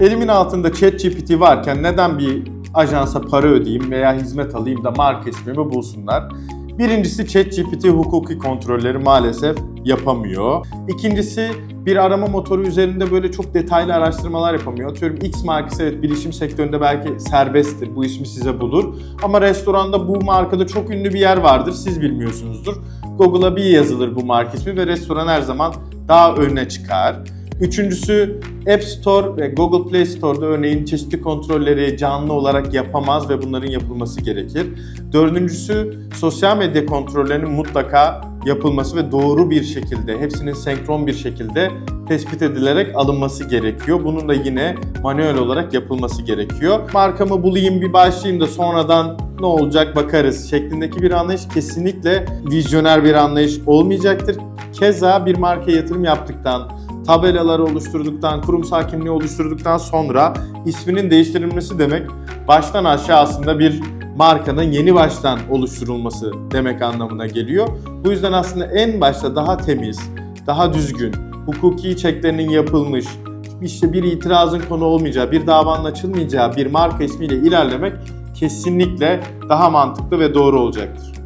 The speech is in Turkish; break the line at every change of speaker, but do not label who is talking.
Elimin altında ChatGPT varken neden bir ajansa para ödeyeyim veya hizmet alayım da marka ismimi bulsunlar? Birincisi ChatGPT hukuki kontrolleri maalesef yapamıyor. İkincisi bir arama motoru üzerinde böyle çok detaylı araştırmalar yapamıyor. Atıyorum X markası evet bilişim sektöründe belki serbesttir. Bu ismi size bulur. Ama restoranda bu markada çok ünlü bir yer vardır. Siz bilmiyorsunuzdur. Google'a bir yazılır bu marka ismi ve restoran her zaman daha önüne çıkar. Üçüncüsü App Store ve Google Play Store'da örneğin çeşitli kontrolleri canlı olarak yapamaz ve bunların yapılması gerekir. Dördüncüsü sosyal medya kontrollerinin mutlaka yapılması ve doğru bir şekilde, hepsinin senkron bir şekilde tespit edilerek alınması gerekiyor. Bunun da yine manuel olarak yapılması gerekiyor. Markamı bulayım bir başlayayım da sonradan ne olacak bakarız şeklindeki bir anlayış kesinlikle vizyoner bir anlayış olmayacaktır. Keza bir markaya yatırım yaptıktan, tabelaları oluşturduktan, kurumsal kimliği oluşturduktan sonra isminin değiştirilmesi demek baştan aşağı aslında bir markanın yeni baştan oluşturulması demek anlamına geliyor. Bu yüzden aslında en başta daha temiz, daha düzgün, hukuki çeklerinin yapılmış, işte bir itirazın konu olmayacağı, bir davanın açılmayacağı bir marka ismiyle ilerlemek kesinlikle daha mantıklı ve doğru olacaktır.